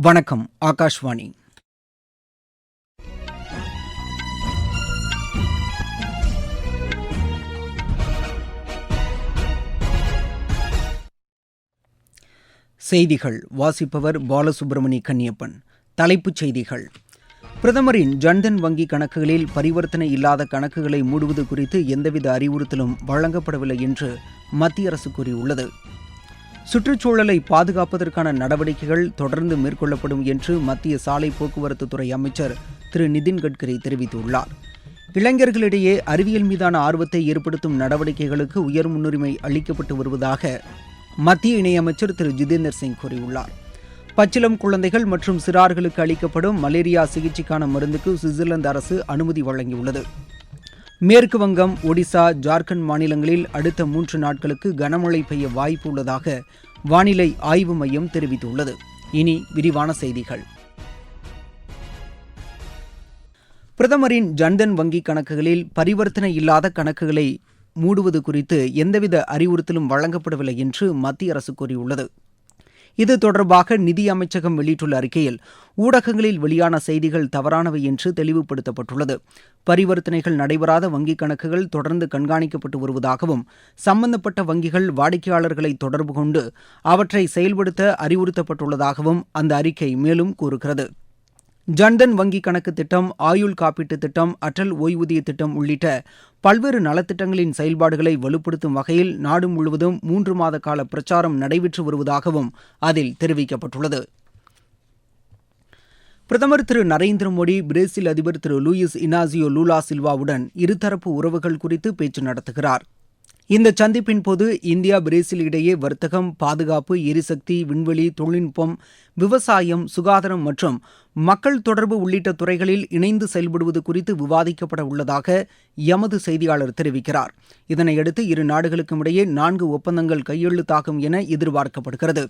வணக்கம் ஆகாஷ்வாணி. செய்திகள். வாசிப்பவர் பாலசுப்ரமணி கன்னியப்பன். தலைப்புச் செய்திகள். பிரதமரின் ஜன்தன் வங்கி கணக்குகளில் பரிவர்த்தனை இல்லாத கணக்குகளை மூடுவது குறித்து எந்தவித அறிவுறுத்தலும் வழங்கப்படவில்லை என்று மத்திய அரசு கூறியுள்ளது. சுற்றுச்சூழலை பாதுகாப்பதற்கான நடவடிக்கைகள் தொடர்ந்து மேற்கொள்ளப்படும் என்று மத்திய சாலை போக்குவரத்து துறை அமைச்சர் திரு நிதின் கட்கரி தெரிவித்துள்ளார். இளைஞர்களிடையே அறிவியல் மீதான ஆர்வத்தை ஏற்படுத்தும் நடவடிக்கைகளுக்கு உயர் முன்னுரிமை அளிக்கப்பட்டு வருவதாக மத்திய இணையமைச்சர் திரு ஜிதேந்தர் சிங் கூறியுள்ளார். பச்சிலம் குழந்தைகள் மற்றும் சிறார்களுக்கு அளிக்கப்படும் மலேரியா சிகிச்சைக்கான மருந்துக்கு சுவிட்சர்லாந்து அரசு அனுமதி வழங்கியுள்ளது. மேற்கு வங்கம் ஒடிசா ஜார்க்கண்ட் மாநிலங்களில் அடுத்த மூன்று நாட்களுக்கு கனமழை பெய்ய வாய்ப்பு உள்ளதாக வானிலை ஆய்வு மையம் தெரிவித்துள்ளது. இனி விரிவான செய்திகள். பிரதமரின் ஜன்தன் வங்கி கணக்குகளில் பரிவர்த்தனை இல்லாத கணக்குகளை மூடுவது குறித்து எந்தவித அறிவுறுத்தலும் வழங்கப்படவில்லை என்று மத்திய அரசு கூறியுள்ளது. இது தொடர்பாக நிதி அமைச்சகம் வெளியிட்டுள்ள அறிக்கையில் ஊடகங்களில் வெளியான செய்திகள் தவறானவை என்று தெளிவுபடுத்தப்பட்டுள்ளது. பரிவர்த்தனைகள் நடைபெறாத வங்கிக் கணக்குகள் தொடர்ந்து கண்காணிக்கப்பட்டு வருவதாகவும் சம்பந்தப்பட்ட வங்கிகள் வாடிக்கையாளர்களை தொடர்பு கொண்டு அவற்றை செயல்படுத்த அறிவுறுத்தப்பட்டுள்ளதாகவும் அந்த அறிக்கை மேலும் கூறுகிறது. ஜன்தன் வங்கி கணக்கு திட்டம் ஆயுள் காப்பீட்டு திட்டம் அடல் ஓய்வூதிய திட்டம் உள்ளிட்ட பல்வேறு நலத்திட்டங்களின் செயல்பாடுகளை வலுப்படுத்தும் வகையில் நாடு முழுவதும் மூன்று மாத கால பிரச்சாரம் நடைபெற்று வருவதாகவும் அதில் தெரிவிக்கப்பட்டுள்ளது. பிரதமர் திரு நரேந்திர மோடி பிரேசில் அதிபர் திரு லூயிஸ் இனாசியோ லூலா சில்வாவுடன் இருதரப்பு உறவுகள் குறித்து பேச்சு நடத்துகிறார். இந்த சந்திப்பின் போது இந்தியா பிரேசில் இடையே வர்த்தகம் பாதுகாப்பு எரிசக்தி விண்வெளி தொழில்நுட்பம் விவசாயம் சுகாதாரம் மற்றும் மக்கள் தொடர்பு உள்ளிட்ட துறைகளில் இணைந்து செயல்படுவது குறித்து விவாதிக்கப்பட உள்ளதாக எமது செய்தியாளர் தெரிவிக்கிறார். இதனையடுத்து இரு நாடுகளுக்கும் இடையே நான்கு ஒப்பந்தங்கள் கையெழுத்தாகும் என எதிர்பார்க்கப்படுகிறது.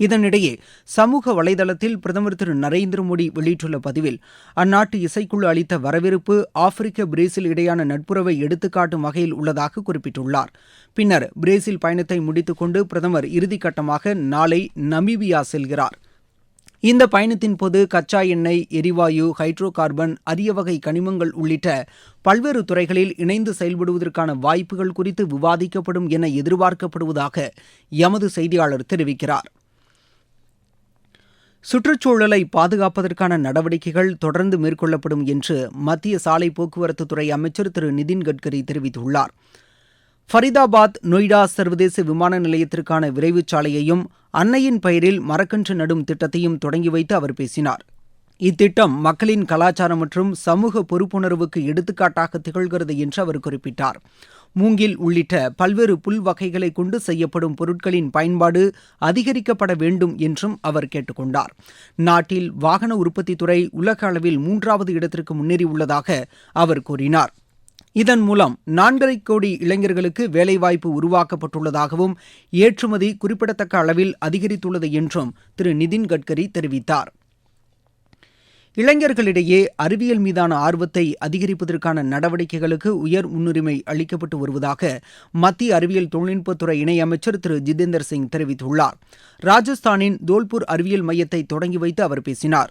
இதனிடையே சமூக வலைதளத்தில் பிரதமர் திரு நரேந்திர மோடி வெளியிட்டுள்ள பதிவில் அந்நாட்டு இசைக்குழு அளித்த வரவேற்பு ஆப்பிரிக்க பிரேசில் இடையான நட்புறவை எடுத்துக்காட்டும் வகையில் உள்ளதாக குறிப்பிட்டுள்ளார். பின்னர் பிரேசில் பயணத்தை முடித்துக்கொண்டு பிரதமர் இறுதிக்கட்டமாக நாளை நமீபியா செல்கிறார். இந்த பயணத்தின் போது கச்சா எண்ணெய் எரிவாயு ஹைட்ரோ கார்பன் அரிய வகை கனிமங்கள் உள்ளிட்ட பல்வேறு துறைகளில் இணைந்து செயல்படுவதற்கான வாய்ப்புகள் குறித்து விவாதிக்கப்படும் என எதிர்பார்க்கப்படுவதாக எமது செய்தியாளர் தெரிவிக்கிறார். சுற்றுச்சூழலை பாதுகாப்பதற்கான நடவடிக்கைகள் தொடர்ந்து மேற்கொள்ளப்படும் என்று மத்திய சாலை போக்குவரத்து துறை அமைச்சர் திரு நிதின் கட்கரி தெரிவித்துள்ளார். ஃபரிதாபாத் நொய்டா சர்வதேச விமான நிலையத்திற்கான விரைவுச் சாலையையும் அன்னையின் பெயரில் மரக்கன்று நடும் திட்டத்தையும் தொடங்கி வைத்து அவர் பேசினார். இத்திட்டம் மக்களின் கலாச்சாரம் மற்றும் சமூக பொறுப்புணர்வுக்கு எடுத்துக்காட்டாக திகழ்கிறது என்று அவர் குறிப்பிட்டார். மூங்கில் உள்ளிட்ட பல்வேறு புல் வகைகளை கொண்டு செய்யப்படும் பொருட்களின் பயன்பாடு அதிகரிக்கப்பட வேண்டும் என்றும் அவர் கேட்டுக்கொண்டார். நாட்டில் வாகன உற்பத்தி துறை உலக அளவில் மூன்றாவது இடத்திற்கு முன்னேறியுள்ளதாக அவர் கூறினார். இதன் மூலம் நான்கரை கோடி இளைஞர்களுக்கு வேலைவாய்ப்பு உருவாக்கப்பட்டுள்ளதாகவும் ஏற்றுமதி குறிப்பிடத்தக்க அளவில் அதிகரித்துள்ளது என்றும் திரு நிதின் கட்கரி தெரிவித்தார். இளைஞர்களிடையே அறிவியல் மீதான ஆர்வத்தை அதிகரிப்பதற்கான நடவடிக்கைகளுக்கு உயர் முன்னுரிமை அளிக்கப்பட்டு வருவதாக மத்திய அறிவியல் தொழில்நுட்பத்துறை இணையமைச்சர் திரு ஜிதேந்தர் சிங் தெரிவித்துள்ளார். ராஜஸ்தானின் தோல்பூர் அறிவியல் மையத்தை தொடங்கி வைத்து அவர் பேசினார்.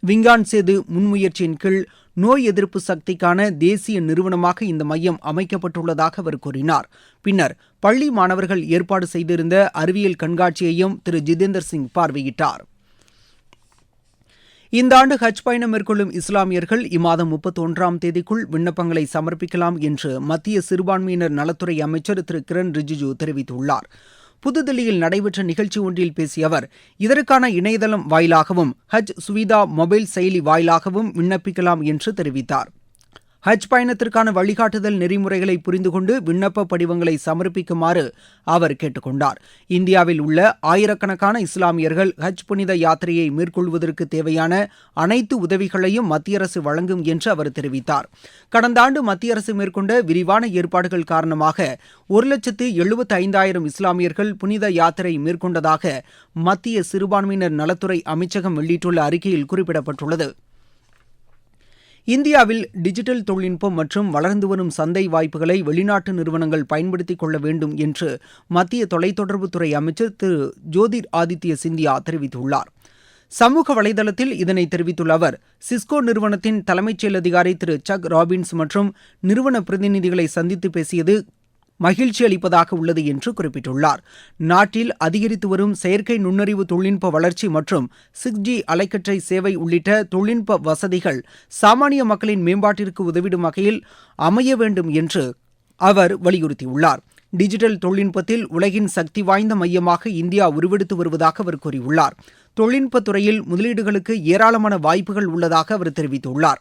விஞ்ஞான் சேது முன்முயற்சியின் கீழ் நோய் எதிர்ப்பு சக்திக்கான தேசிய நிறுவனமாக இந்த மையம் அமைக்கப்பட்டுள்ளதாக அவர் கூறினார். பின்னர் பள்ளி மாணவர்கள் ஏற்பாடு செய்திருந்த அறிவியல் கண்காட்சியையும் திரு ஜிதேந்தர் சிங் பார்வையிட்டார். இந்த ஆண்டு ஹஜ் பயணம் மேற்கொள்ளும் இஸ்லாமியர்கள் இம்மாதம் முப்பத்தி ஒன்றாம் தேதிக்குள் விண்ணப்பங்களை சமர்ப்பிக்கலாம் என்று மத்திய சிறுபான்மையினர் நலத்துறை அமைச்சர் திரு கிரண் ரிஜிஜு தெரிவித்துள்ளார். புதுதில்லியில் நடைபெற்ற நிகழ்ச்சி ஒன்றில் பேசிய அவர் இதற்கான இணையதளம் வாயிலாகவும் ஹஜ் சுவிதா மொபைல் செயலி வாயிலாகவும் விண்ணப்பிக்கலாம் என்று தெரிவித்தார். ஹஜ் பயணத்திற்கான வழிகாட்டுதல் நெறிமுறைகளை புரிந்து கொண்டு விண்ணப்ப படிவங்களை சமர்ப்பிக்குமாறு அவர் கேட்டுக்கொண்டார். இந்தியாவில் உள்ள ஆயிரக்கணக்கான இஸ்லாமியர்கள் ஹஜ் புனித யாத்திரையை மேற்கொள்வதற்கு தேவையான அனைத்து உதவிகளையும் மத்திய அரசு வழங்கும் என்று அவர் தெரிவித்தார். கடந்த ஆண்டு மத்திய அரசு மேற்கொண்ட விரிவான ஏற்பாடுகள் காரணமாக ஒரு லட்சத்து எழுபத்தி ஐந்தாயிரம் இஸ்லாமியர்கள் புனித யாத்திரை மேற்கொண்டதாக மத்திய சிறுபான்மையினர் நலத்துறை அமைச்சகம் வெளியிட்டுள்ள அறிக்கையில் குறிப்பிடப்பட்டுள்ளது. இந்தியாவில் டிஜிட்டல் தொழில்நுட்பம் மற்றும் வளர்ந்து வரும் சந்தை வாய்ப்புகளை வெளிநாட்டு நிறுவனங்கள் பயன்படுத்திக் கொள்ள வேண்டும் என்று மத்திய தொலைத்தொடர்புத்துறை அமைச்சர் திரு ஜோதிர் ஆதித்ய சிந்தியா தெரிவித்துள்ளார். சமூக வலைதளத்தில் இதனை தெரிவித்துள்ள அவர் சிஸ்கோ நிறுவனத்தின் தலைமைச் செயல் அதிகாரி திரு சக் ராபின்ஸ் மற்றும் நிறுவன பிரதிநிதிகளை சந்தித்து பேசியது மகிழ்ச்சி அளிப்பதாக உள்ளது என்று குறிப்பிட்டுள்ளார். நாட்டில் அதிகரித்து வரும் செயற்கை நுண்ணறிவு தொழில்நுட்ப வளர்ச்சி மற்றும் சிக்ஸ் ஜி அலைக்கற்றை சேவை உள்ளிட்ட தொழில்நுட்ப வசதிகள் சாமானிய மக்களின் மேம்பாட்டிற்கு உதவிடும் வகையில் அமைய வேண்டும் என்று அவர் வலியுறுத்தியுள்ளார். டிஜிட்டல் தொழில்நுட்பத்தில் உலகின் சக்தி வாய்ந்த மையமாக இந்தியா உருவெடுத்து வருவதாக அவர் கூறியுள்ளார். தொழில்நுட்பத் துறையில் முதலீடுகளுக்கு ஏராளமான வாய்ப்புகள் உள்ளதாக அவர் தெரிவித்துள்ளார்.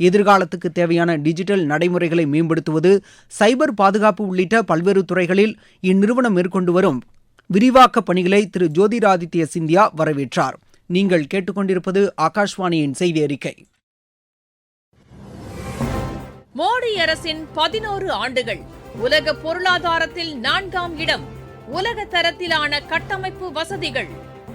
எதிர்காலத்துக்கு தேவையான டிஜிட்டல் நடைமுறைகளை மேம்படுத்துவது சைபர் பாதுகாப்பு உள்ளிட்ட பல்வேறு துறைகளில் இந்நிறுவனம் மேற்கொண்டு வரும் விரிவாக்க பணிகளை திரு ஜோதிராதித்ய சிந்தியா வரவேற்றார். நீங்கள் கேட்டுக்கொண்டிருப்பது ஆகாஷ்வாணியின் செய்தி அறிக்கை. மோடி அரசின் பதினோரு ஆண்டுகள் உலக பொருளாதாரத்தில் நான்காம் இடம் உலக தரத்திலான கட்டமைப்பு வசதிகள்.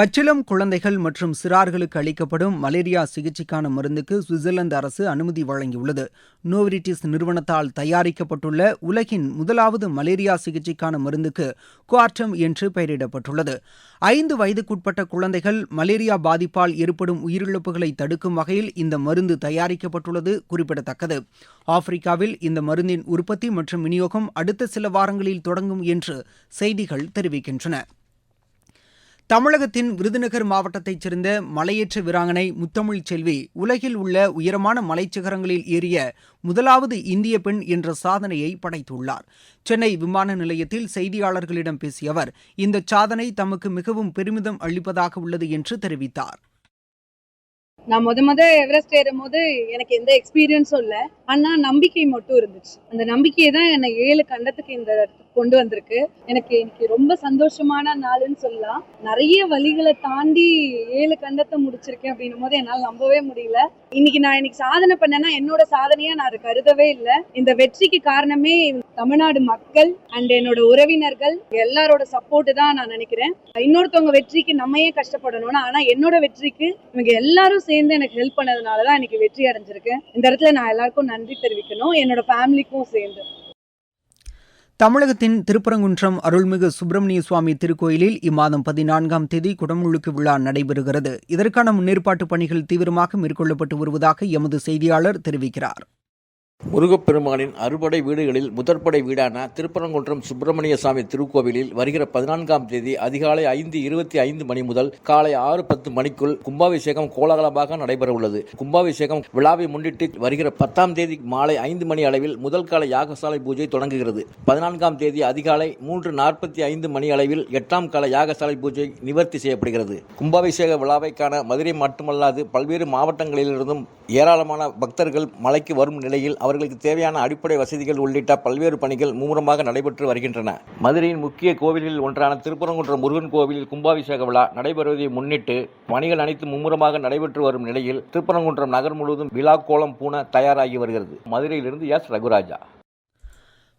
பச்சிளம் குழந்தைகள் மற்றும் சிறார்களுக்கு அளிக்கப்படும் மலேரியா சிகிச்சைக்கான மருந்துக்கு சுவிட்சர்லாந்து அரசு அனுமதி வழங்கியுள்ளது. நோவரிட்டிஸ் நிறுவனத்தால் தயாரிக்கப்பட்டுள்ள உலகின் முதலாவது மலேரியா சிகிச்சைக்கான மருந்துக்கு குவார்டம் என்று பெயரிடப்பட்டுள்ளது. ஐந்து வயதுக்குட்பட்ட குழந்தைகள் மலேரியா பாதிப்பால் ஏற்படும் உயிரிழப்புகளை தடுக்கும் வகையில் இந்த மருந்து தயாரிக்கப்பட்டுள்ளது குறிப்பிடத்தக்கது. ஆப்பிரிக்காவில் இந்த மருந்தின் உற்பத்தி மற்றும் விநியோகம் அடுத்த சில வாரங்களில் தொடங்கும் என்று செய்திகள் தெரிவிக்கின்றன. தமிழகத்தின் விருதுநகர் மாவட்டத்தைச் சேர்ந்த மலையேற்ற வீராங்கனை முத்தமிழ் செல்வி உலகில் உள்ள உயரமான மலைச்சிகரங்களில் ஏறிய முதலாவது இந்திய பெண் என்ற சாதனையை படைத்துள்ளார். சென்னை விமான நிலையத்தில் செய்தியாளர்களிடம் பேசிய அவர் இந்த சாதனை தமக்கு மிகவும் பெருமிதம் அளிப்பதாக உள்ளது என்று தெரிவித்தார். நான் முத முத எவரெஸ்ட் ஏறும் போது எனக்கு எந்த எக்ஸ்பீரியன்ஸும் இல்லை. ஆனால் நம்பிக்கை மட்டும் இருந்துச்சு. அந்த நம்பிக்கையை தான் என்னை ஏழு கண்டத்துக்கு இந்த கொண்டு வந்திருக்கு. எனக்கு இன்னைக்கு ரொம்ப சந்தோஷமான நாளுன்னு சொல்லலாம். நிறைய வழிகளை தாண்டி ஏழு கண்டத்தை முடிச்சிருக்கேன் அப்படின்னும் போது என்னால் நம்பவே முடியல. இன்னைக்கு நான் இன்னைக்கு சாதனை பண்ணேன்னா என்னோட சாதனையா நான் அதை கருதவே இல்லை. இந்த வெற்றிக்கு காரணமே தமிழ்நாடு மக்கள் அண்ட் என்னோட உறவினர்கள். எல்லாரோட சப்போர்ட் தான் நான் நினைக்கிறேன். இன்னொருத்தவங்க வெற்றிக்கு நம்ம ஏன் கஷ்டப்படணும்னா ஆனா என்னோட வெற்றிக்கு இவங்க எல்லாரும் சேர்ந்து எனக்கு ஹெல்ப் பண்ணதுனால தான் இன்னைக்கு வெற்றி அடைஞ்சிருக்கேன் இந்த இடத்துல நான் எல்லாருக்கும் நன்றி தெரிவிக்கணும். என்னோட ஃபேமிலிக்கும் சேர்ந்து. தமிழகத்தின் திருப்பரங்குன்றம் அருள்மிகு சுப்பிரமணிய சுவாமி திருக்கோயிலில் இம்மாதம் பதினான்காம் தேதி குடமுழுக்கு விழா நடைபெறுகிறது. இதற்கான முன்னேற்பாட்டு பணிகள் தீவிரமாக மேற்கொள்ளப்பட்டு வருவதாக எமது செய்தியாளர் தெரிவிக்கிறார். முருகப்பெருமானின் அறுபடை வீடுகளில் முதற்படை வீடான திருப்பரங்குன்றம் சுப்பிரமணிய சுவாமி திருக்கோவிலில் வருகிற பதினான்காம் தேதி அதிகாலை ஐந்து இருபத்தி ஐந்து மணி முதல் காலை ஆறு பத்து மணிக்குள் கும்பாபிஷேகம் கோலாகலமாக நடைபெற உள்ளது கும்பாபிஷேகம் விழாவை முன்னிட்டு வருகிற பத்தாம் தேதி மாலை ஐந்து மணி அளவில் முதல் கால யாகசாலை பூஜை தொடங்குகிறது. பதினான்காம் தேதி அதிகாலை மூன்று நாற்பத்தி ஐந்து மணி அளவில் எட்டாம் கால யாகசாலை பூஜை நிவர்த்தி செய்யப்படுகிறது. கும்பாபிஷேக விழாவை காண மதுரை மட்டுமல்லாது பல்வேறு மாவட்டங்களிலிருந்தும் ஏராளமான பக்தர்கள் மலைக்கு வரும் நிலையில் அவர்களுக்கு தேவையான அடிப்படை வசதிகள் உள்ளிட்ட பல்வேறு பணிகள் மும்முரமாக நடைபெற்று வருகின்றன. மதுரையின் முக்கிய கோவில்களில் ஒன்றான திருப்பரங்குன்றம் முருகன் கோவிலில் கும்பாபிஷேக விழா நடைபெறுவதை முன்னிட்டு பணிகள் அனைத்து மும்முரமாக நடைபெற்று வரும் நிலையில் திருப்பரங்குன்றம் நகர் முழுவதும் விழா கோலம் பூண தயாராகி வருகிறது. மதுரையிலிருந்து எஸ். ரகுராஜா.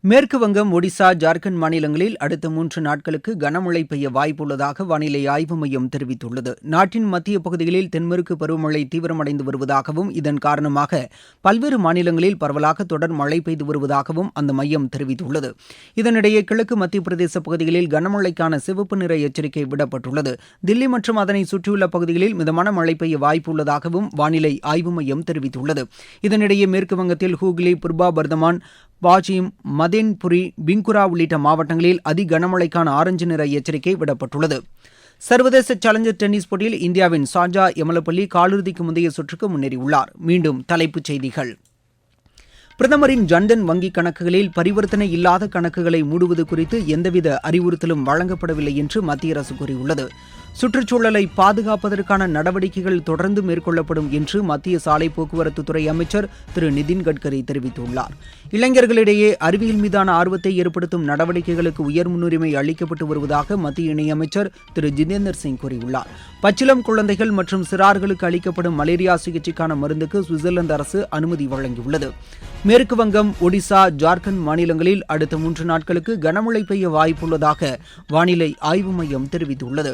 மேற்கு வங்கம் ஒடிசா ஜார்க்கண்ட் மாநிலங்களில் அடுத்த மூன்று நாட்களுக்கு கனமழை பெய்ய வாய்ப்புள்ளதாக வானிலை ஆய்வு மையம் தெரிவித்துள்ளது. நாட்டின் மத்திய பகுதிகளில் தென்மேற்கு பருவமழை தீவிரமடைந்து வருவதாகவும் இதன் காரணமாக பல்வேறு மாநிலங்களில் பரவலாக தொடர் மழை பெய்து வருவதாகவும் அந்த மையம் தெரிவித்துள்ளது. இதனிடையே கிழக்கு மத்திய பிரதேச பகுதிகளில் கனமழைக்கான சிவப்பு நிற எச்சரிக்கை விடப்பட்டுள்ளது. தில்லி மற்றும் அதனை சுற்றியுள்ள பகுதிகளில் மிதமான மழை பெய்ய வாய்ப்புள்ளதாகவும் வானிலை ஆய்வு மையம் தெரிவித்துள்ளது. இதனிடையே மேற்கு வங்கத்தில் ஹூக்ளி புர்பா பர்தமான் வாஜிம் மதேன்புரி பிங்குரா உள்ளிட்ட மாவட்டங்களில் அதி கனமழைக்கான ஆரஞ்சு நிற எச்சரிக்கை விடப்பட்டுள்ளது. சர்வதேச சேலஞ்சர் டென்னிஸ் போட்டியில் இந்தியாவின் சாஜா எமலப்பள்ளி காலிறுதிக்கு முந்தைய சுற்றுக்கு முன்னேறியுள்ளார். மீண்டும் தலைப்புச் செய்திகள். பிரதமரின் ஜன்தன் வங்கிக் கணக்குகளில் பரிவர்த்தனை இல்லாத கணக்குகளை மூடுவது குறித்து எந்தவித அறிவுறுத்தலும் வழங்கப்படவில்லை என்று மத்திய அரசு கூறியுள்ளது. சுற்றுச்சூழலை பாதுகாப்பதற்கான நடவடிக்கைகள் தொடர்ந்து மேற்கொள்ளப்படும் என்று மத்திய சாலை போக்குவரத்து துறை அமைச்சர் திரு நிதின் கட்கரி தெரிவித்துள்ளார். இளைஞர்களிடையே அறிவியல் மீதான ஆர்வத்தை ஏற்படுத்தும் நடவடிக்கைகளுக்கு உயர் முன்னுரிமை அளிக்கப்பட்டு வருவதாக மத்திய இணையமைச்சர் திரு ஜிதேந்தர் சிங் கூறியுள்ளார். பச்சிலம் குழந்தைகள் மற்றும் சிறார்களுக்கு அளிக்கப்படும் மலேரியா சிகிச்சைக்கான மருந்துக்கு சுவிட்சர்லாந்து அரசு அனுமதி வழங்கியுள்ளது. மேற்கு வங்கம் ஒடிசா ஜார்க்கண்ட் மாநிலங்களில் அடுத்த மூன்று நாட்களுக்கு கனமழை பெய்ய வாய்ப்புள்ளதாக வானிலை ஆய்வு மையம் தெரிவித்துள்ளது.